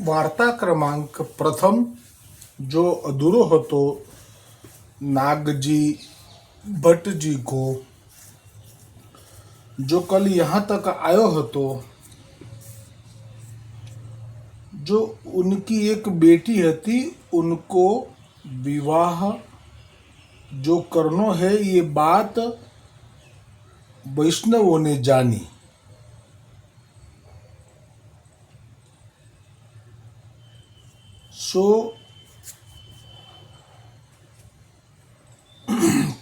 वार्ता क्रमांक प्रथम जो अधूरो હતો नागजी भट्ट जी को जो कल यहाँ तक आयो હતો जो उनकी एक बेटी હતી उनको विवाह जो करनो है ये बात वैष्णवों ने जानी सो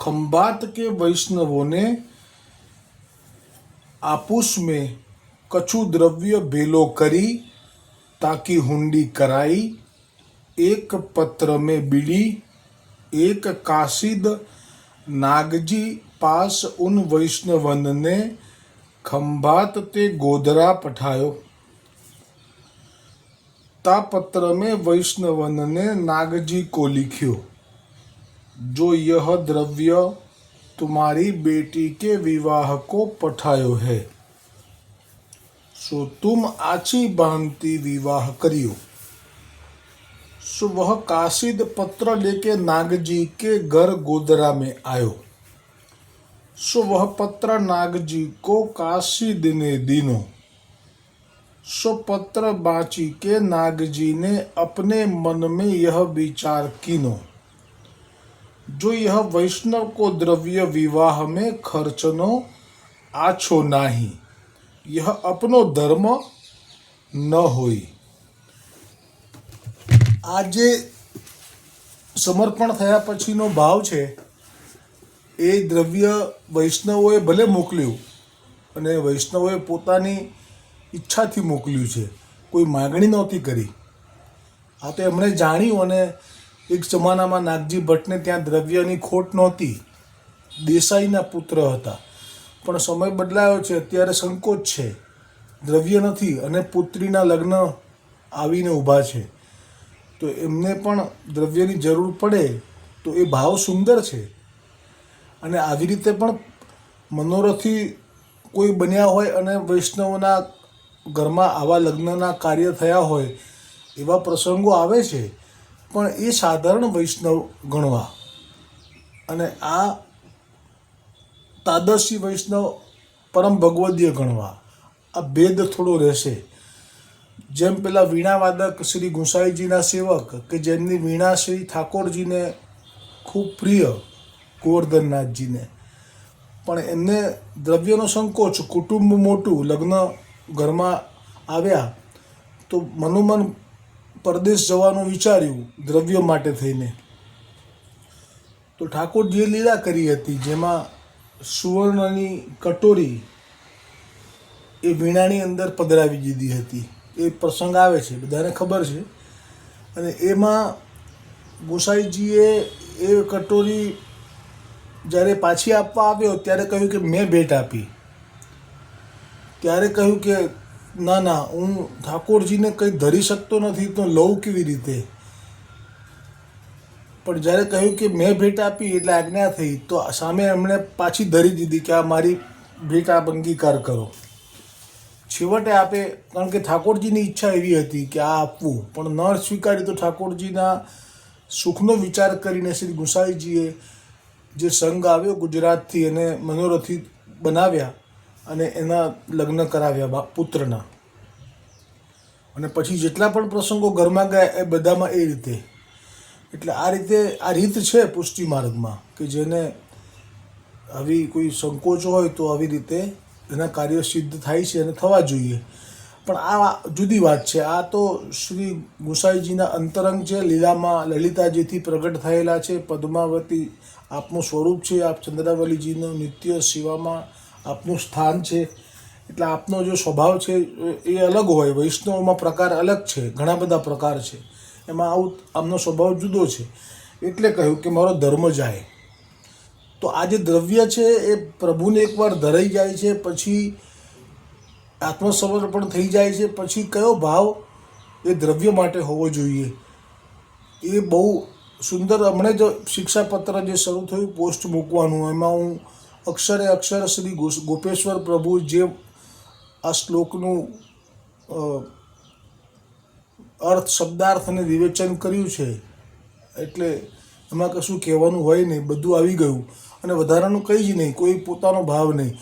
खम्बात के वैष्णवों ने आपूस में कछु द्रव्य भेलो करी ताकि हुंडी कराई, एक पत्र में बीड़ी एक काशिद नागजी पास उन वैष्णवन ने खंभात ते गोधरा पठायो। ता पत्र में वैष्णवन ने नागजी को लिखियो, जो यह द्रव्य तुम्हारी बेटी के विवाह को पठायो है, सो तुम आची बहनती विवाह करियो। सो वह कासिद पत्र लेके नागजी के घर गोदरा में आयो। सो वह पत्र नागजी को कासिद ने दीनो। सो पत्र बाची के नागजी ने अपने मन में यह विचार कीनो जो यह वैष्णव को द्रव्य विवाह में खर्चनो आछो नाही यह अपनो धर्म न होई આ જે સમર્પણ થયા પછીનો ભાવ છે એ દ્રવ્ય વૈષ્ણવોએ ભલે મોકલ્યું અને વૈષ્ણવોએ પોતાની ઈચ્છાથી મોકલ્યું છે. કોઈ માગણી નહોતી કરી. આ તો એમણે જાણ્યું અને એક જમાનામાં નાગજી ભટ્ટને ત્યાં દ્રવ્યની ખોટ નહોતી. દેસાઈના પુત્ર હતા. પણ સમય બદલાયો છે, અત્યારે સંકોચ છે. દ્રવ્ય નથી અને પુત્રીના લગ્ન આવીને ઊભા છે. તો એમને પણ દ્રવ્યની જરૂર પડે તો એ ભાવ સુંદર છે. અને આવી રીતે પણ મનોરથી કોઈ બન્યા હોય અને વૈષ્ણવના ઘરમાં આવા લગ્નના કાર્ય થયા હોય, એવા પ્રસંગો આવે છે, પણ એ સાધારણ વૈષ્ણવ ગણવા. અને આ તાદર્શી વૈષ્ણવ પરમ ભગવદીય ગણવા. આ ભેદ થોડો રહેશે. જેમ પેલા વીણાવાદક શ્રી ગુંસાઈજીના સેવક કે જેમની વીણા શ્રી ઠાકોરજીને ખૂબ પ્રિય ગોવર્ધનનાથજીને. પણ એમને દ્રવ્યનો સંકોચ, કુટુંબ મોટું, લગ્ન ઘરમાં આવ્યા તો મનોમન પરદેશ જવાનું વિચાર્યું દ્રવ્ય માટે થઈને. તો ઠાકોરજીએ લીલા કરી હતી, જેમાં સુવર્ણની કટોરી એ વીણાની અંદર પધરાવી દીધી હતી. એ પ્રસંગ આવે છે, બધાને ખબર છે. અને એમાં ગોસાઈજીએ એ કટોરી જ્યારે પાછી આપવા આવ્યો, ત્યારે કહ્યું કે મેં ભેટ આપી. ત્યારે કહ્યું કે, ના ના, હું ઠાકોરજીને કંઈ ધરી શકતો નથી તો લઉં કેવી રીતે? પણ જ્યારે કહ્યું કે, મેં ભેટ આપી એટલે આજ્ઞા થઈ, તો સામે એમણે પાછી ધરી દીધી કે આ મારી ભેટ આપ અંગીકાર કરો. છેવટે આપે, કારણ કે ઠાકોરજીની ઈચ્છા એવી હતી કે આ આપવું, પણ ન સ્વીકાર્યું તો ઠાકોરજીના સુખનો વિચાર કરીને શ્રી ગુસાઈજીએ જે સંઘ આવ્યો ગુજરાતથી એને મનોરથી બનાવ્યા અને એના લગ્ન કરાવ્યા બા, પુત્રના. અને પછી જેટલા પણ પ્રસંગો ઘરમાં ગયા, એ બધામાં એ રીતે. એટલે આ રીતે, આ રીત છે પુષ્ટિ માર્ગમાં, કે જેને આવી કોઈ સંકોચ હોય તો આવી રીતે એના કાર્ય સિદ્ધ થાય છે અને થવા જોઈએ. પણ આ જુદી વાત છે. આ તો શ્રી ગુસાઈજીના અંતરંગ છે, લીલામાં લલિતાજીથી પ્રગટ થયેલા છે. પદ્માવતી આપનું સ્વરૂપ છે. આપ ચંદ્રાવલીજીનું નિત્ય સેવામાં આપનું સ્થાન છે. એટલે આપનો જો સ્વભાવ છે, એ અલગ હોય. વૈષ્ણવમાં પ્રકાર અલગ છે. ઘણા બધા પ્રકાર છે. એમાં આવું આમનો સ્વભાવ જુદો છે. એટલે કહ્યું કે મારો ધર્મ જાય. તો આ જે દ્રવ્ય છે, એ પ્રભુને એકવાર ધરાઈ જાય છે, પછી આત્મસમર્પણ થઈ જાય છે, પછી કયો ભાવ એ દ્રવ્ય માટે હોવો જોઈએ? એ બહુ સુંદર, હમણાં જ શિક્ષાપત્ર જે શરૂ થયું, પોસ્ટ મૂકવાનું, એમાં હું અક્ષરે અક્ષર શ્રી ગોપેશ્વર પ્રભુ જે આ શ્લોકનું અર્થ શબ્દાર્થ અને વિવેચન કર્યું છે, એટલે એમાં કશું કહેવાનું હોય નહીં, બધું આવી ગયું. અને વધારાનું કંઈ જ નહીં, કોઈ પોતાનો ભાવ નહીં.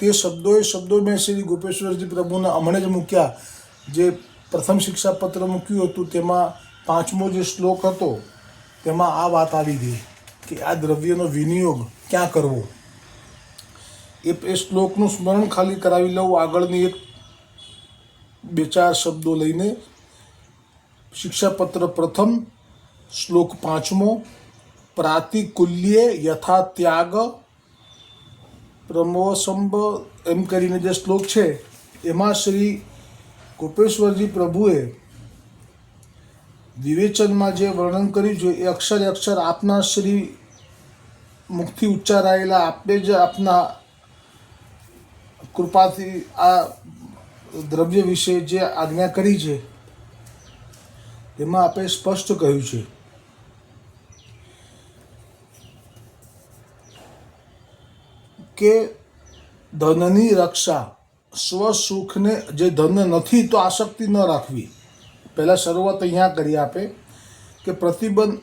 તે શબ્દોએ શબ્દો મેં શ્રી ગોપેશ્વરજી પ્રભુના હમણે જ મૂક્યા. જે પ્રથમ શિક્ષાપત્ર મૂક્યું હતું, તેમાં પાંચમો જે શ્લોક હતો, તેમાં આ વાત આવી ગઈ કે આ દ્રવ્યનો વિનિયોગ ક્યાં કરવો? એ એ શ્લોકનું સ્મરણ ખાલી કરાવી લઉં, આગળની એક બે ચાર શબ્દો લઈને. શિક્ષાપત્ર પ્રથમ શ્લોક પાંચમો. પ્રાતિકુલ્યે યથા ત્યાગ પ્રમોસંબ. એમ કરીને જે શ્લોક છે, એમાં શ્રી ગોપેશ્વરજી પ્રભુએ વિવેચનમાં જે વર્ણન કર્યું છે, એ અક્ષરે અક્ષર આપના શ્રી મુખથી ઉચ્ચારાયેલા આપે જ આપના કૃપાથી આ દ્રવ્ય વિશે જે આજ્ઞા કરી છે તેમાં આપણે સ્પષ્ટ કહ્યું છે. કે ધનની રક્ષા સ્વસુખને જે ધન નથી તો આસક્તિ ન રાખવી. પહેલાં શરૂઆત અહીંયા કરી આપે કે પ્રતિબંધ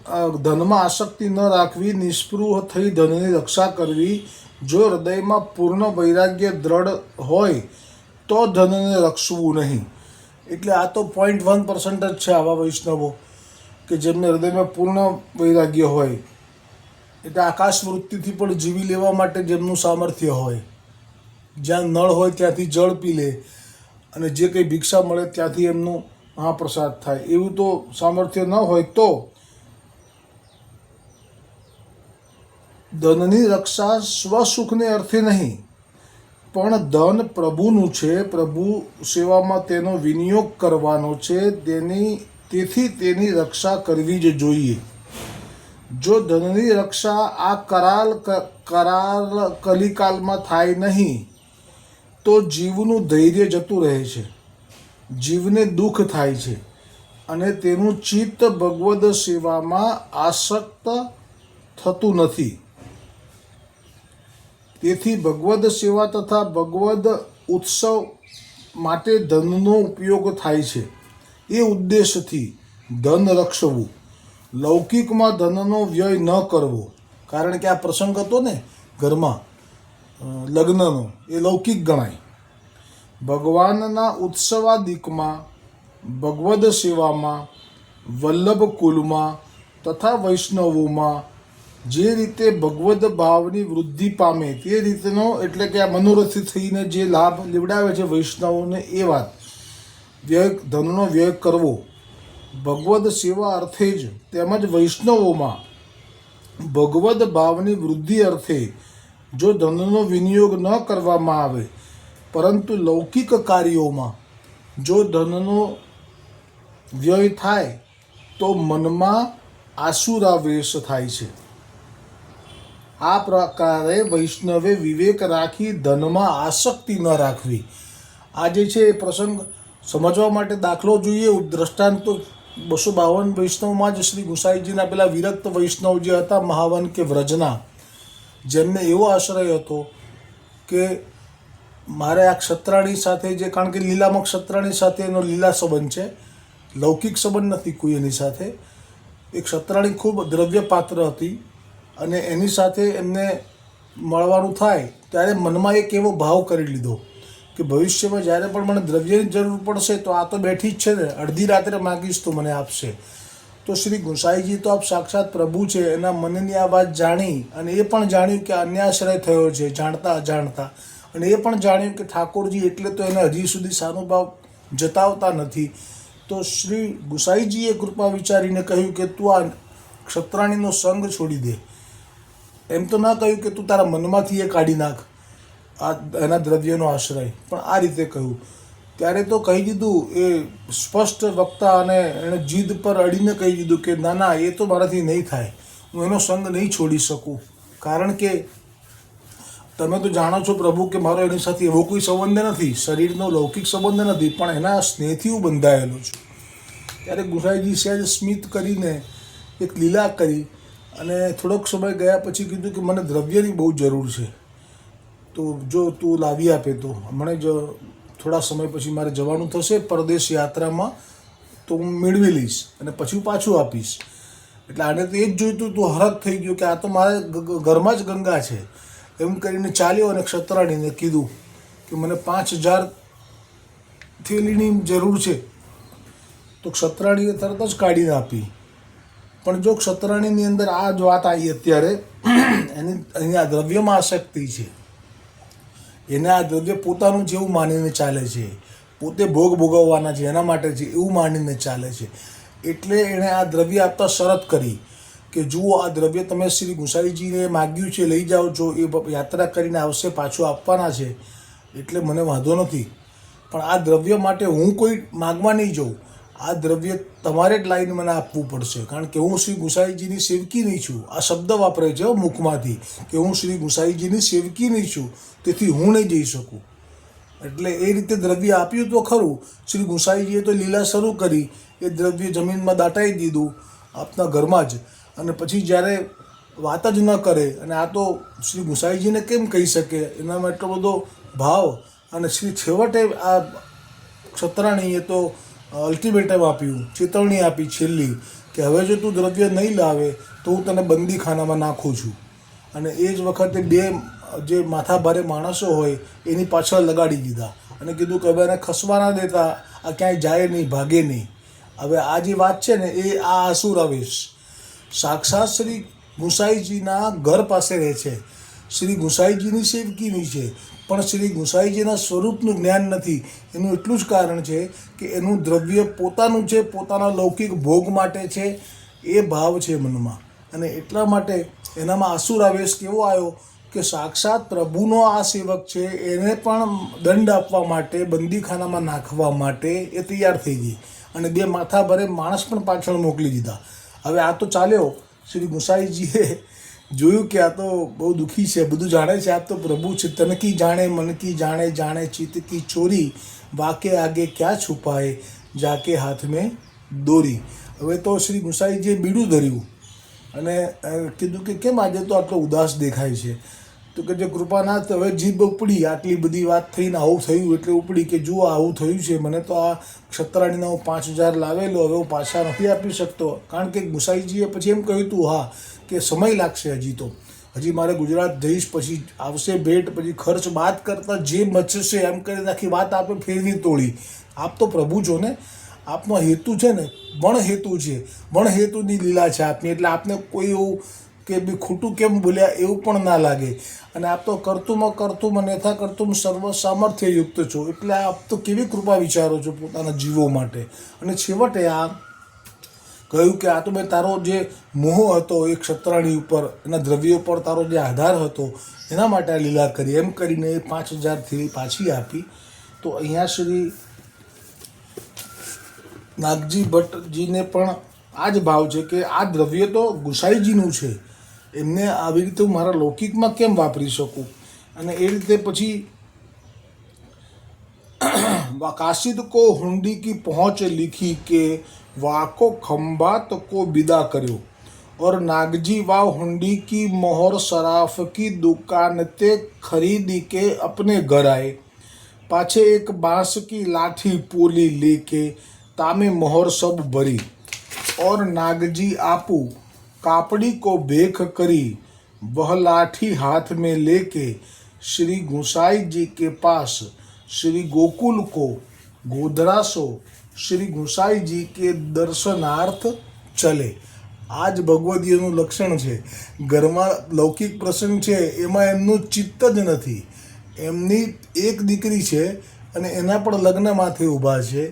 ધનમાં આસક્તિ ન રાખવી નિસ્પૃહ થઈ ધનની રક્ષા કરવી જો હૃદયમાં પૂર્ણ વૈરાગ્ય દ્રઢ હોય, તો ધનને રક્ષવું નહીં. એટલે આ તો પોઈન્ટ વન પર્સન્ટ જ છે આવા વૈષ્ણવો, કે જેમને હૃદયમાં પૂર્ણ વૈરાગ્ય હોય. એટલે આકાશ વૃત્તિથી પણ જીવી લેવા માટે જેમનું સામર્થ્ય હોય. જ્યાં નળ હોય ત્યાંથી જળ પી લે, અને જે કંઈ ભિક્ષા મળે ત્યાંથી એમનું મહાપ્રસાદ થાય. એવું તો સામર્થ્ય ન હોય તો ધનની રક્ષા સ્વસુખને અર્થે નહીં. પણ ધન પ્રભુનું છે, પ્રભુ સેવામાં તેનો વિનિયોગ કરવાનો છે, તેની, તેથી તેની રક્ષા કરવી જ જોઈએ. જો ધનની રક્ષા આ કરાર કરાલ કલિકાલમાં થાય નહીં, તો જીવનું ધૈર્ય જતું રહે છે. જીવને દુઃખ થાય છે અને તેનું ચિત્ત ભગવદ સેવામાં આસક્ત થતું નથી. તેથી ભગવદ્ સેવા તથા ભગવદ ઉત્સવ માટે ધનનો ઉપયોગ થાય છે. એ ઉદ્દેશથી ધન રક્ષવું. લૌકિકમાં ધનનો વ્યય ન કરવો. કારણ કે આ પ્રસંગ હતો ને ઘરમાં લગ્નનો, એ લૌકિક ગણાય. ભગવાનના ઉત્સવાદિકમાં, ભગવદ સેવામાં વલ્લભ કુલમાં તથા વૈષ્ણવોમાં જે રીતે ભગવદ ભાવની વૃદ્ધિ પામે તે રીતનો એટલે કે આ મનોરથી થઈને જે લાભ લેવડાવે છે વૈષ્ણવોને એ વાત. વ્યય ધનનો વ્યય કરવો. ભગવદ સેવા અર્થે જ તેમજ વૈષ્ણવોમાં ભગવદ ભાવની વૃદ્ધિ અર્થે જો ધનનો વિનિયોગ ન કરવામાં આવે, પરંતુ લૌકિક કાર્યોમાં જો ધનનો વ્યય થાય, તો મનમાં આસુરાવેશ થાય છે. આ પ્રકારે વૈષ્ણવે વિવેક રાખી ધનમાં આસક્તિ ન રાખવી. આ જે છે એ પ્રસંગ સમજવા માટે દાખલો જોઈએ. દ્રષ્ટાંત બસો બાવન વૈષ્ણવમાં જ શ્રી ગુસાઈજીના પેલા વિરક્ત વૈષ્ણવ જે હતા, મહાવન કે વ્રજના, જેમને એવો આશ્રય હતો કે મારે આ ક્ષત્રાણી સાથે જે, કારણ કે લીલામાં ક્ષત્રાણી સાથે એનો લીલા સંબંધ છે. લૌકિક સંબંધ નથી કોઈ એની સાથે. એ ક્ષત્રાણી ખૂબ દ્રવ્ય પાત્ર હતી. અને એની સાથે એમને મળવાનું થાય, ત્યારે મનમાં એક એવો ભાવ કરી લીધો કે ભવિષ્યમાં જ્યારે પણ મને દ્રવ્યની જરૂર પડશે, તો આ તો બેઠી જ છે ને, અડધી રાત્રે માગીશ તો મને આપશે. તો શ્રી ગુસાઈજી તો આપ સાક્ષાત પ્રભુ છે, એના મનની આ વાત જાણી અને એ પણ જાણ્યું કે અન્યાશ્રય થયો છે, જાણતા અજાણતા. અને એ પણ જાણ્યું કે ઠાકોરજી એટલે તો એને હજી સુધી સાનુભાવ જતાવતા નથી. તો શ્રી ગુસાઈજીએ કૃપા વિચારીને કહ્યું કે તું આ ક્ષત્રાણીનો સંગ છોડી દે. એમ તો ના કહ્યું કે તું તારા મનમાંથી એ કાઢી નાખ. આ એના દ્રવ્યનો આશ્રય. પણ આ રીતે કહ્યું. ત્યારે તો કહી દીધું, એ સ્પષ્ટ વક્તા અને એણે જીદ પર અડીને કહી દીધું કે, ના ના, એ તો મારાથી નહીં થાય. હું એનો સંગ નહીં છોડી શકું. કારણ કે તમે તો જાણો છો પ્રભુ કે મારો એની સાથે એવો કોઈ સંબંધ નથી. શરીરનો લૌકિક સંબંધ નથી, પણ એના સ્નેહથી હું બંધાયેલો છું. ત્યારે ગુસાઈજી સહેજ સ્મિત કરીને એક લીલા કરી અને થોડોક સમય ગયા પછી કીધું કે મને દ્રવ્યની બહુ જરૂર છે. તો જો તું લાવી આપે તો. હમણાં જ થોડા સમય પછી મારે જવાનું થશે પરદેશ યાત્રામાં, તો હું મેળવી લઈશ અને પછી પાછું આપીશ. એટલે આને તો એ જ જોઈતું, તું હરખ થઈ ગયું કે આ તો મારે ઘરમાં જ ગંગા છે. એમ કરીને ચાલ્યો અને ક્ષત્રાણીને કીધું કે મને પાંચ હજાર થેલીની જરૂર છે. તો ક્ષત્રાણીએ તરત જ કાઢીને આપી. પણ જો ક્ષત્રાણીની અંદર આ જ વાત આવી અત્યારે, એની અહીંયા દ્રવ્યમાં આસક્તિ છે. એને આ દ્રવ્ય પોતાનું જેવું માનીને ચાલે છે. પોતે ભોગ ભોગવવાના છે, એના માટે છે, એવું માનીને ચાલે છે. એટલે એણે આ દ્રવ્ય આપતા શરત કરી કે જુઓ, આ દ્રવ્ય તમે શ્રી ગુસાઈજીને માગ્યું છે, લઈ જાઓ છો, એ યાત્રા કરીને આવશે, પાછું આપવાના છે. એટલે મને વાંધો નથી. પણ આ દ્રવ્ય માટે હું કોઈ માગવા નહીં જાઉં. આ દ્રવ્ય તમારે જ લાઈન મને આપવું પડશે. કારણ કે હું શ્રી ગુસાઈજીની સેવકી નહીં છું. આ શબ્દ વાપરે છે મુખમાંથી કે હું શ્રી ગુસાઈજીની સેવકી નહીં છું. તેથી હું નહીં જઈ શકું. એટલે એ રીતે દ્રવ્ય આપ્યું તો ખરું. શ્રી ગુસાઈજીએ તો લીલા શરૂ કરી. એ દ્રવ્ય જમીનમાં દાટાઈ દીધું આપના ઘરમાં જ. અને પછી જ્યારે વાત જ ન કરે, અને આ તો શ્રી ગુસાઈજીને કેમ કહી શકે? એનામાં એટલો બધો ભાવ. અને શ્રી છેવટે આ ક્ષત્રાણીએ તો અલ્ટિમેટમ આપ્યું ચેતવણી આપી છેલ્લી કે હવે જો તું દ્રવ્ય નહીં લાવે તો હું તને બંદીખાનામાં નાખું છું. અને એ જ વખતે બે જે માથાભારે માણસો હોય એની પાછળ લગાડી દીધા અને કીધું કે હવે એને ખસવા ના દેતા, આ ક્યાંય જાય નહીં, ભાગે નહીં. હવે આ જે વાત છે ને, એ આ આસુર આવેશ. સાક્ષાત શ્રી ગુસાઈજીના ઘર પાસે રહે છે. શ્રી ગુસાઈજીની સેવકીની છે. પણ શ્રી ગુસાઈજીના સ્વરૂપનું જ્ઞાન નથી. એનું એટલું જ કારણ છે કે એનું દ્રવ્ય પોતાનું છે, પોતાના લૌકિક ભોગ માટે છે, એ ભાવ છે મનમાં. અને એટલા માટે એનામાં આસુર આવેશ કેવો આવ્યો કે સાક્ષાત પ્રભુનો આ સેવક છે, એને પણ દંડ આપવા માટે, બંદીખાનામાં નાખવા માટે એ તૈયાર થઈ ગઈ. અને બે માથા ભરે માણસ પણ પાછળ મોકલી દીધા. હવે આ તો ચાલ્યો. શ્રી ગુસાઈજીએ જોયું કે આ તો બહુ દુઃખી છે, બધું જાણે છે, આ તો પ્રભુ છે તનકી જાણે મનકી જાણે જાણે ચિતકી ચોરી વાકે આગે ક્યાં છુપાય, જાકે હાથ મેં દોરી. હવે તો શ્રી ગુસાઈજીએ બીડું ધર્યું અને કીધું કે કેમ આજે તો આટલો ઉદાસ દેખાય છે? તો કે જે કૃપાનાથ હવે જીભ ઉપડી, આટલી બધી વાત થઈને આવું થયું એટલે ઉપડી કે જુઓ આવું થયું છે. મને તો આ ક્ષત્રાણીનો હું પાંચ હજાર લાવેલો, હવે હું પાછા નથી આપી શકતો. કારણ કે ગુસાઈજીએ પછી એમ કહ્યું હતું હા, કે સમય લાગશે હજી તો. હજી મારે ગુજરાત જઈશ પછી આવશે ભેટ, પછી ખર્ચ બાદ કરતાં જે મચશે એમ કરીને આખી વાત આપણે ફેરવી તોડી. આપ તો પ્રભુ છો ને. આપનો હેતુ છે ને, વણ હેતુ છે. વણ હેતુની લીલા છે આપની, એટલે આપને કોઈ એવું કે બી ખોટું કેમ બોલ્યા એવું પણ ના લાગે. અને આપ તો કરતુંમાં કરતું અને યથા કરતું સર્વ સામર્થ્ય યુક્ત છો. એટલે આપ તો કેવી કૃપા વિચારો છો પોતાના જીવો માટે? અને છેવટે આ કહ્યું કે આ તો ભાઈ તારો જે મોહ હતો એ ક્ષત્રાણી ઉપર, એના દ્રવ્યો ઉપર તારો જે આધાર હતો, એના માટે આ લીલા કરી. એમ કરીને એ પાંચ હજારથી પાછી આપી. તો અહીંયા શ્રી નાગજી ભટ્ટજીને પણ આ જ ભાવ છે કે આ દ્રવ્ય તો ગુસાઈજીનું છે. એમને આવી રીતે હું મારા લૌકિકમાં કેમ વાપરી શકું અને એ રીતે પછી काशिद को हुंडी की पहुंच लिखी के वाको खंबात को विदा करो और नागजी वाव हुंडी की मोहर सराफ की दुकान ते खरीदी के अपने घर आए पाछे एक बांस की लाठी पोली लेके तामे मोहर सब भरी और नागजी आपू कापड़ी को बेख करी वह लाठी हाथ में लेके श्री गुसाई जी के पास श्री गोकुल को गोधरासो શ્રી ગુસાઈજી કે દર્શનાર્થ ચલે આ જ ભગવદીયનું લક્ષણ છે ઘરમાં લૌકિક પ્રસંગ છે એમાં એમનું ચિત્ત જ નથી એમની એક દીકરી છે અને એના પણ લગ્ન માથે ઊભા છે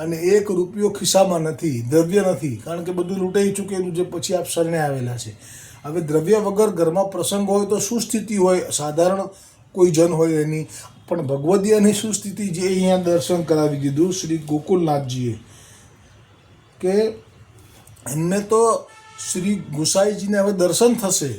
અને એક રૂપિયો ખિસ્સામાં નથી, દ્રવ્ય નથી. કારણ કે બધું લૂંટાઈ ચૂકેલું જે પછી આપ શરણે આવેલા છે. હવે દ્રવ્ય વગર ઘરમાં પ્રસંગ હોય તો શું સ્થિતિ હોય? સાધારણ કોઈ જન હોય એની. પણ ભગવદીયાની શું સ્થિતિ જે અહીંયા દર્શન કરાવી દીધું શ્રી ગોકુલનાથજીએ. કે એમને તો શ્રી ગુસાઈજીને હવે દર્શન થશે.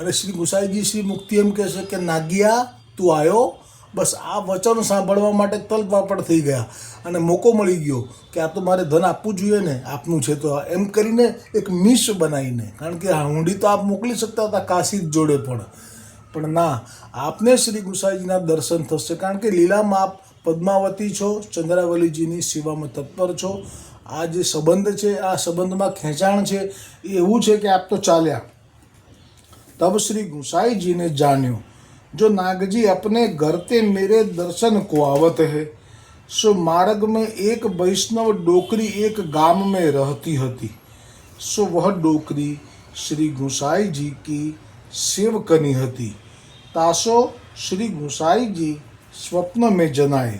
અને શ્રી ગુસાઈજી શ્રી મુક્તિ એમ કહેશે કે, નાગિયા, તું આવ્યો બસ આ વચન સાંભળવા માટે તલપા પણ થઈ ગયા. અને મોકો મળી ગયો કે આ તો મારે ધન આપવું જોઈએ ને, આપનું છે તો એમ કરીને એક મિસ બનાવીને, કારણ કે હુંડી તો આપ મોકલી શકતા હતા કાશી જોડે પણ. પણ ના, આપને શ્રી ગુસાઈજીના દર્શન થશે, કારણ કે લીલામાં આપ પદ્માવતી છો, ચંદ્રાવલીજીની સેવામાં તત્પર છો. આ જે સંબંધ છે, આ સંબંધમાં ખેંચાણ છે, એ એવું છે કે આપ તો ચાલ્યા. તબ શ્રી ગુસાઈજીને જાણ્યું. जी ने जान्यो जो नागजी अपने घर ते मेरे दर्शन को आवत है सो मार्ग में एक वैष्णव डोकरी एक गांव में रहती हती सो वह डोकरी श्री गुसाई जी की सेवकनी હતી तासो श्री गुसाई जी स्वप्न में जनाए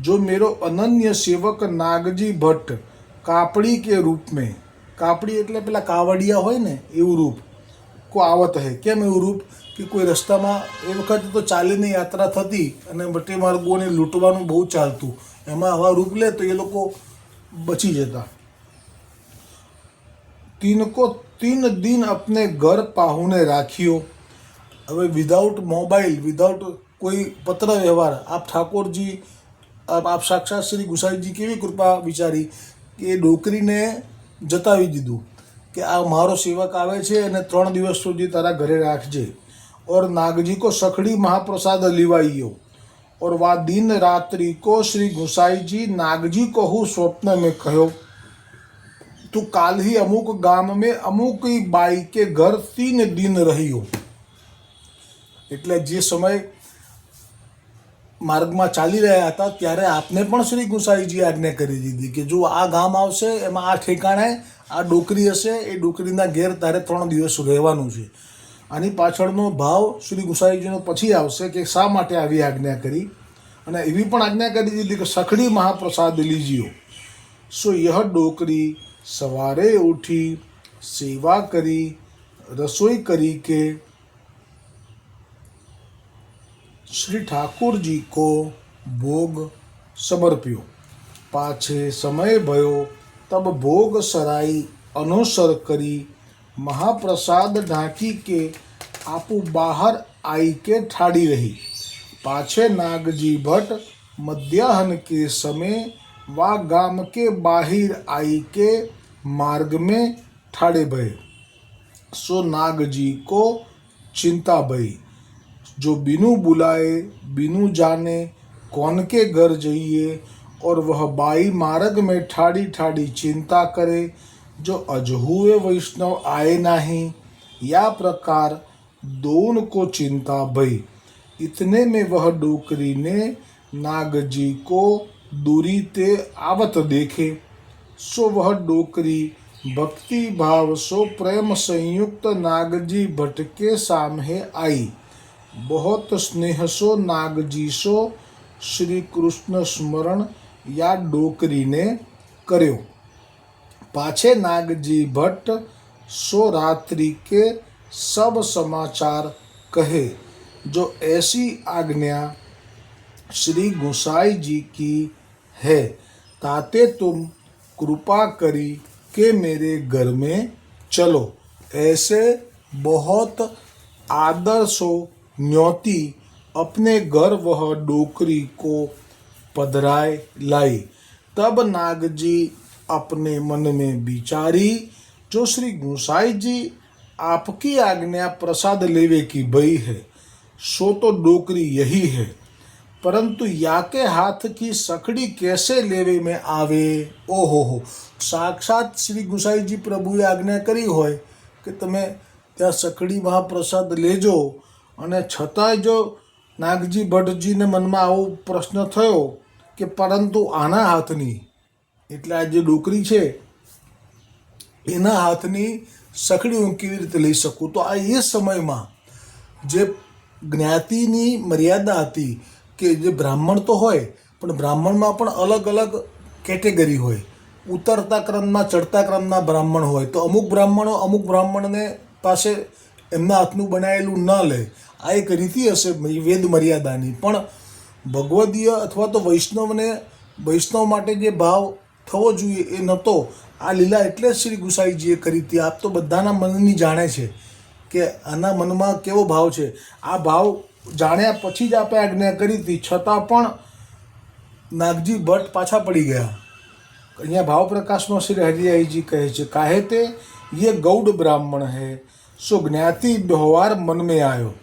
जो मेरो अनन्य सेवक नागजी भट्ट कापड़ी के रूप में કાપડી એટલે પેલા કાવડિયા હોય ને એવું રૂપ કો આવત હે કેમ એવું રૂપ કે કોઈ રસ્તામાં એ વખતે તો ચાલીને યાત્રા થતી અને બટે માર્ગોને લૂંટવાનું બહુ ચાલતું. એમાં આવા રૂપ લે તો એ લોકો બચી જતા. તીનકો તીન દિન આપને ઘર પાહુને રાખ્યો. હવે વિધાઉટ મોબાઈલ વિધાઉટ કોઈ પત્ર વ્યવહાર, આપ ઠાકોરજી આપ સાક્ષાત શ્રી ગુસાઈજી કેવી કૃપા વિચારી કે એ ડોકરીને જતાવી દીધું કે આ મારો સેવક આવે છે અને ત્રણ દિવસ સુધી તારા ઘરે રાખજે. और नागजी को सखड़ी महाप्रसाद लिवाइयो और वा दिन रात्रि को श्री गुसाई जी नागजी को હું સ્વપ્ન में કહ્યો તું કાલ ही અમુક ગામ में અમુક ही बाई के घर तीन दिन રહ્યો એટલે જે સમય માર્ગમાં ચાલી રહ્યા હતા ત્યારે આપને પણ શ્રી ગુસાઈજી આજ્ઞા કરી દીધી કે જો આ ગામ આવશે એમાં આ ઠેકાણે આ ડોકરી હશે એ ડોકરીના ઘેર તારે ત્રણ દિવસ રહેવાનું છે આની પાછળનો ભાવ શ્રી ગુસાઈજીનો પછી આવશે કે શા માટે આવી આજ્ઞા કરી? અને એવી પણ આજ્ઞા કરી દીધી કે સખડી મહાપ્રસાદ લીજીઓ. સો યહ ડોકરી સવારે ઉઠી સેવા કરી, રસોઈ કરી કે શ્રી ઠાકુરજી કો ભોગ સમર્પ્યો. પાછે સમય ભયો, તબ ભોગ સરાઈ અનુસર કરી महाप्रसाद ढांकी के आपू बाहर आई के ठाड़ी रही। पाछे नागजी भट्ट मध्याह्न के समय वा गाम के बाहिर आई के मार्ग में ठाड़े भये सो नागजी को चिंता भई। जो बिनु बुलाए, बिनु जाने कौन के घर जाइए और वह बाई मार्ग में ठाड़ी ठाड़ी चिंता करे जो अजहुए वैष्णव आए नाही, या प्रकार दोन को चिंता भई। इतने में वह डोकरी ने नाग जी को दूरी ते आवत देखे। सो वह डोकरी भक्ति भाव, सो प्रेम संयुक्त नाग जी भट्ट के सामने आई। बहुत स्नेह सो नाग जी सो श्री कृष्ण स्मरण या डोकरी ने करो पाछे नागजी भट्ट सो रात्रि के सब समाचार कहे, जो ऐसी आज्ञा श्री गोसाई जी की है। ताते तुम कृपा करी के मेरे घर में चलो। ऐसे बहुत आदर सो न्योती अपने घर वह डोकरी को पधराए लाई। तब नागजी अपने मन में विचारी जो श्री गोसाई जी आपकी आज्ञा प्रसाद लेवे की भई है सो तो डोकरी यही है परंतु याके हाथ की सकड़ी कैसे लेवे में आवे ઓહો હો સાક્ષાત શ્રી ગુસાઈજી પ્રભુએ આજ્ઞા કરી હોય કે તમે ત્યાં સકડી મહાપ્રસાદ લેજો અને છતાંય જો નાગજી ભટ્ટજીને મનમાં આવો પ્રશ્ન થયો કે પરંતુ આના હાથની એટલે આ જે ડોકરી છે, એના હાથની સખડી હું કેવી રીતે લઈ શકું? તો આ એ સમયમાં જે જ્ઞાતિની મર્યાદા હતી કે જે બ્રાહ્મણ તો હોય, પણ બ્રાહ્મણમાં પણ અલગ અલગ કેટેગરી હોય. ઉતરતા ક્રમના ચડતા ક્રમના બ્રાહ્મણ હોય. તો અમુક બ્રાહ્મણો અમુક બ્રાહ્મણને પાસે એમના હાથનું બનાવેલું ન લે. આ એક રીતિ હશે વેદ મર્યાદાની. પણ ભગવદીય અથવા તો વૈષ્ણવને, વૈષ્ણવ માટે જે ભાવ થવો જોઈએ એ નહોતો. આ લીલા એટલે જ શ્રી ગુસાઈજીએ કરી હતી. આપ તો બધાના મનની જાણે છે કે આના મનમાં કેવો ભાવ છે. આ ભાવ જાણ્યા પછી જ આપણે આજ્ઞા કરી હતી. છતાં પણ નાગજી ભટ્ટ પાછા પડી ગયા. અહીંયા ભાવપ્રકાશનો શ્રી હરિયાઈજી કહે છે, કાહે તે? યે ગૌડ બ્રાહ્મણ હે. સો જ્ઞાતિ વ્યવહાર મનમે આવ્યો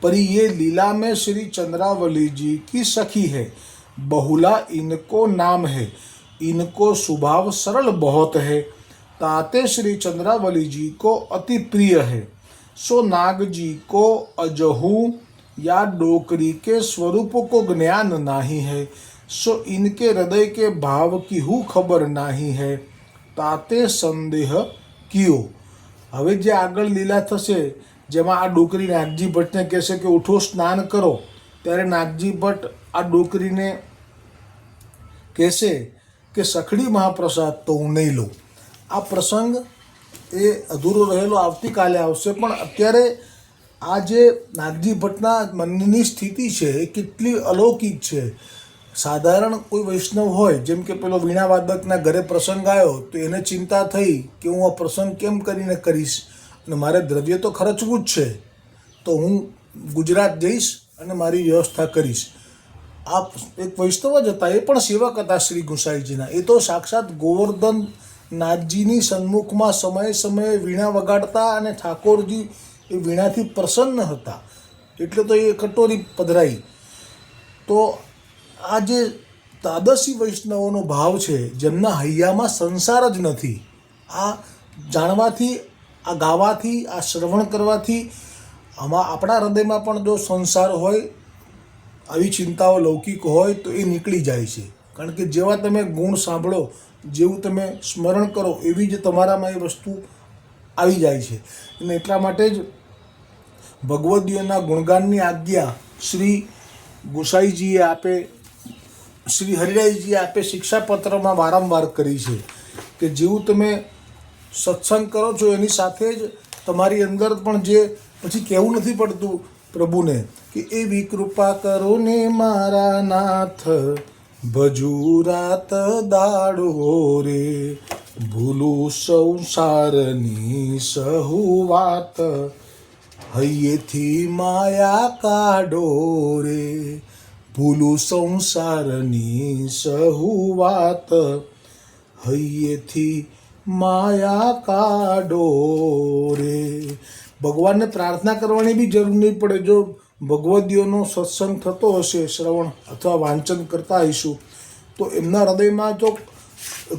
પરી યે લીલા મેં શ્રી ચંદ્રાવલીજી કી સખી હે. બહુલા ઇનકો નામ હે. इनको स्वभाव सरल बहुत है ताते श्री चंद्रावली जी को अति प्रिय है सो नाग जी को अजहू या डोकरी के स्वरूप को ज्ञान नहीं है सो इनके हृदय के भाव की हु खबर नहीं है તાતે સંદેહ કિયો હવે જે આગળ લીલા થશે જેમાં આ ડોકરી નાગજી ભટ્ટને કહેશે કે ઉઠો સ્નાન કરો ત્યારે નાગજી ભટ્ટ આ ડોકરીને કહેશે કે સખડી મહાપ્રસાદ તો હું નહીં લઉં. આ પ્રસંગ એ અધૂરો રહેલો આવતીકાલે આવશે, પણ અત્યારે આ જે નાગજી ભટ્ટના મનની સ્થિતિ છે એ કેટલી અલૌકિક છે. સાધારણ કોઈ વૈષ્ણવ હોય, જેમ કે પેલો વીણાવાદકના ઘરે પ્રસંગ આવ્યો, તો એને ચિંતા થઈ કે હું આ પ્રસંગ કેમ કરીને કરીશ? અને મારે દ્રવ્ય તો ખર્ચવું જ છે. તો હું ગુજરાત જઈશ અને મારી વ્યવસ્થા કરીશ. આ એક વૈષ્ણવ જ હતા, એ પણ સેવક હતા શ્રી ગોસાઈજીના. એ તો સાક્ષાત ગોવર્ધન નાથજીની સન્મુખમાં સમયે સમયે વીણા વગાડતા અને ઠાકોરજી એ વીણાથી પ્રસન્ન હતા. એટલે તો એ કટોરી પધરાઈ. તો આ જે તાદસી વૈષ્ણવોનો ભાવ છે, જેમના હૈયામાં સંસાર જ નથી, આ જાણવાથી, આ ગાવાથી, આ શ્રવણ કરવાથી, આમાં આપણા હૃદયમાં પણ જો સંસાર હોય આવી ચિંતાઓ લૌકિક હોય તો એ નીકળી જાય છે. કારણ કે જેવા તમે ગુણ સાંભળો, જેવું તમે સ્મરણ કરો, એવી જ તમારામાં એ વસ્તુ આવી જાય છે. અને એટલા માટે જ ભગવદીઓના ગુણગાનની આજ્ઞા શ્રી ગોસાઈજીએ આપે, શ્રી હરિરાયજીએ આપે શિક્ષાપત્રમાં વારંવાર કરી છે કે જેવું તમે સત્સંગ કરો છો, એની સાથે જ તમારી અંદર પણ જે, પછી કહેવું નથી પડતું પ્રભુને કે એવી કૃપા કરો ને મારા નાથ ભજુ રાત દાડો રે. ભૂલું સંસારની સહુ વાત, હૈયેથી માયા કાઢો રે. ભૂલું સંસારની સહુ વાત, હૈયેથી માયા કાઢો રે. ભગવાનને પ્રાર્થના કરવાની બી જરૂર નહીં પડે. જો ભગવદીઓનો સત્સંગ થતો હશે, શ્રવણ અથવા વાંચન કરતા હઈશું તો એમના હૃદયમાં જો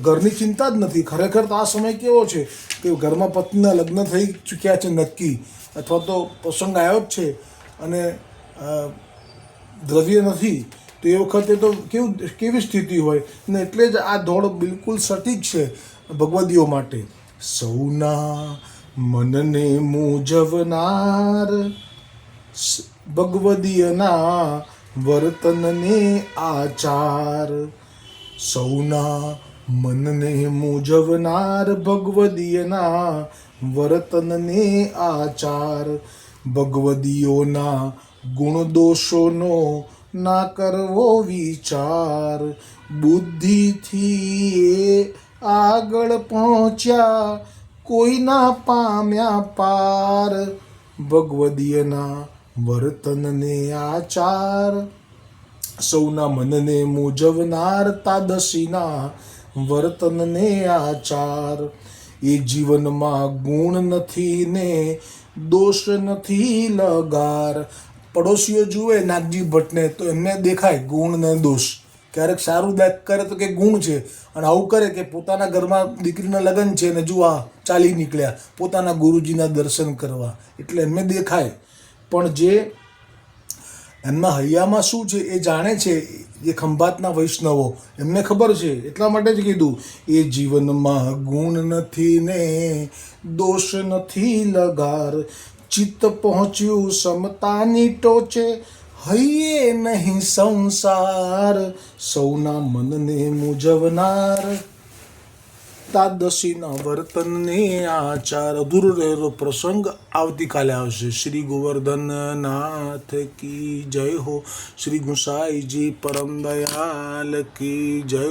ઘરની ચિંતા જ નથી. ખરેખર તો આ સમય કેવો છે કે ઘરમાં પત્નીના લગ્ન થઈ ચૂક્યા છે નક્કી, અથવા તો પ્રસંગ આવ્યો જ છે અને દ્રવ્ય નથી, તો એ વખતે તો કેવું, કેવી સ્થિતિ હોય? ને એટલે જ આ દોડ બિલકુલ સટીક છે ભગવદીઓ માટે. સૌના મનને મૂંઝવનાર ભગવદીયના વર્તનને આચાર. સૌના મનને મૂંઝવનાર ભગવદીયના વર્તનને આચાર. ભગવદીઓના ગુણ દોષોનો ના કરવો વિચાર. બુદ્ધિથી આગળ પહોંચ્યા કોઈના પામ્યા પાર, ભગવદીયના વર્તનને આચાર, સૌના મનને મુજવનાર તાદશીના વર્તનને આચાર. એ જીવનમાં ગુણ નથી ને દોષ નથી લગાર. પડોશીઓ જુએ નાગજી ભટ્ટને તો એમને દેખાય ગુણ ને દોષ. ક્યારેક સારું બેક કરે તો કે ગુણ છે. અને આવું કરે કે પોતાના ઘરમાં દીકરીના લગ્ન છે ને જુઓ ચાલી નીકળ્યા. પોતાના ગુરુજીના દર્શન કરવા. એટલે એમને દેખાય. પણ જે એમના હૈયામાં શું છે એ જાણે છે એ ખંભાતના વૈષ્ણવો. એમને ખબર છે. એટલા માટે જ કીધું. એ જીવનમાં ગુણ નથી ને દોષ નથી લગાર. ચિત્ત પહોંચ્યું સમતાની ટોચે. હૈયે નહીં સંસાર, સૌના મનને મૂંઝવનાર. એકાદશીના વર્તનને આચાર અધૂરો પ્રસંગ આવતીકાલે આવશે. શ્રી ગોવર્ધન નાથ કી જય હો. શ્રી ગુસાઈજી પરમ દયાલ કી જય